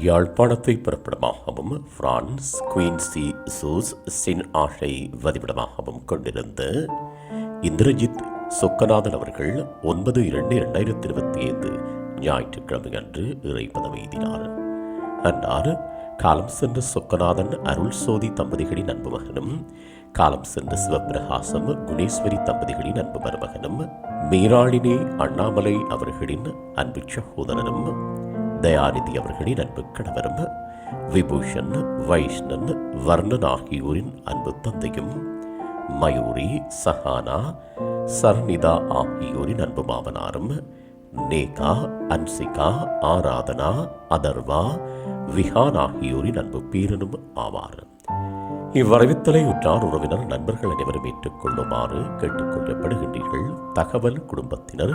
யாழ்ப்பாணத்தை பிறப்பிடமாகவும் France Quincy choose சின் ஆஷை வதிவிடமாகவும் கொண்டிருந்த இந்திரஜித் சொக்கநாதன் அவர்கள் ஒன்பது இரண்டு இரண்டாயிரத்தி இருபத்தி ஐந்து ஞாயிற்றுக்கிழமை அன்று இறைப்பதம் எய்தினார். அன்னார் காலம் சென்ற சொக்கநாதன் அருள் சோதி தம்பதிகளின் அன்பு மகனும் காலம் சென்ற சிவபிரகாசம் குணேஸ்வரி தம்பதிகளின் அன்பு மருமகனும் மீராளினி அண்ணாமலை அவர்களின் அன்பு சகோதரனும் தயாநிதி அவர்களின் அன்பு கணவரும் விபூஷன் வைஷ்ணன் வர்ணன் ஆகியோரின் அன்பு தந்தையும் மயூரி சஹானா சர்ணிதா ஆகியோரின் அன்பு மாமனாரும் நேகா அன்சிகா ஆராதனா அதர்வா விஹான் ஆகியோரின் அன்பு பீரனும் ஆவார். இவ்வரவித்தலை உற்றார் உறவினர் நண்பர்கள் அனைவரும் ஏற்றுக்கொள்ளுமாறு கேட்டுக்கொள்ளப்படுகின்றீர்கள். தகவல் குடும்பத்தினர்